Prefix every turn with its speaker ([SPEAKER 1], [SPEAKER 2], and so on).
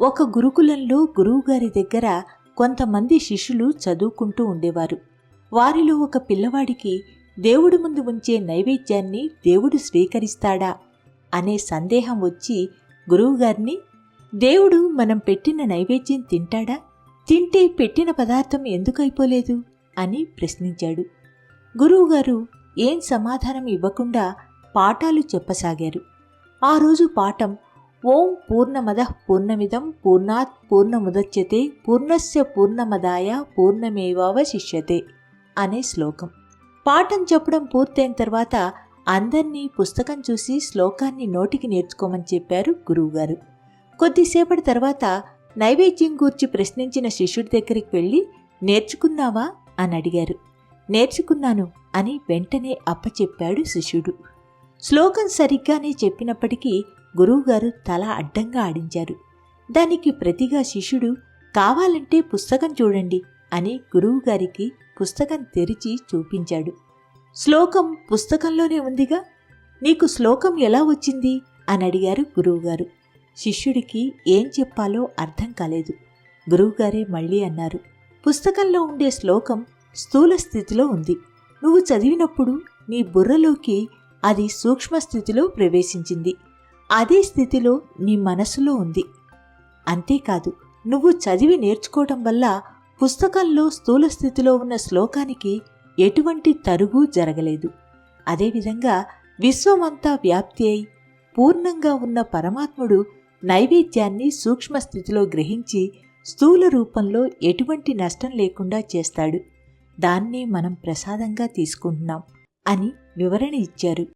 [SPEAKER 1] ఒక గురుకులంలో గురువుగారి దగ్గర కొంతమంది శిష్యులు చదువుకుంటూ ఉండేవారు. వారిలో ఒక పిల్లవాడికి దేవుడి ముందు ఉంచే నైవేద్యాన్ని దేవుడు స్వీకరిస్తాడా అనే సందేహం వచ్చి గురువుగారిని దేవుడు మనం పెట్టిన నైవేద్యం తింటాడా? తింటే పెట్టిన పదార్థం ఎందుకైపోలేదు? అని ప్రశ్నించాడు. గురువుగారు ఏం సమాధానం ఇవ్వకుండా పాఠాలు చెప్పసాగారు. ఆ రోజు పాఠం ఓం పూర్ణమద పూర్ణమిదం పూర్ణాత్ పూర్ణముదచ్యతే పూర్ణస్య పూర్ణమదాయ పూర్ణమేవావశిష్యతే అనే శ్లోకం. పాఠం చెప్పడం పూర్తయిన తర్వాత అందర్నీ పుస్తకం చూసి శ్లోకాన్ని నోటికి నేర్చుకోమని చెప్పారు గురువుగారు. కొద్దిసేపటి తర్వాత నైవేద్యం గూర్చి ప్రశ్నించిన శిష్యుడి దగ్గరికి వెళ్ళి నేర్చుకున్నావా? అని అడిగారు. నేర్చుకున్నాను అని వెంటనే అప్పచెప్పాడు శిష్యుడు. శ్లోకం సరిగ్గానే చెప్పినప్పటికీ గురువుగారు తల అడ్డంగా ఆడించారు. దానికి ప్రతిగా శిష్యుడు కావాలంటే పుస్తకం చూడండి అని గురువుగారికి పుస్తకం తెరిచి చూపించాడు. శ్లోకం పుస్తకంలోనే ఉందిగా? నీకు శ్లోకం ఎలా వచ్చింది? అని అడిగారు గురువుగారు. శిష్యుడికి ఏం చెప్పాలో అర్థం కాలేదు. గురువుగారే మళ్ళీ అన్నారు పుస్తకంలో ఉండే శ్లోకం స్థూల స్థితిలో ఉంది. నువ్వు చదివినప్పుడు నీ బుర్రలోకి అది సూక్ష్మ స్థితిలో ప్రవేశించింది. అదే స్థితిలో నీ మనసులో ఉంది. అంతేకాదు నువ్వు చదివి నేర్చుకోవటం వల్ల పుస్తకంలో స్థూల స్థితిలో ఉన్న శ్లోకానికి ఎటువంటి తరుగు జరగలేదు. అదేవిధంగా విశ్వమంతా వ్యాప్తి అయి పూర్ణంగా ఉన్న పరమాత్ముడు నైవేద్యాన్ని సూక్ష్మ స్థితిలో గ్రహించి స్థూల రూపంలో ఎటువంటి నష్టం లేకుండా చేస్తాడు. దాన్నే మనం ప్రసాదంగా తీసుకుంటున్నాం అని వివరణ ఇచ్చారు.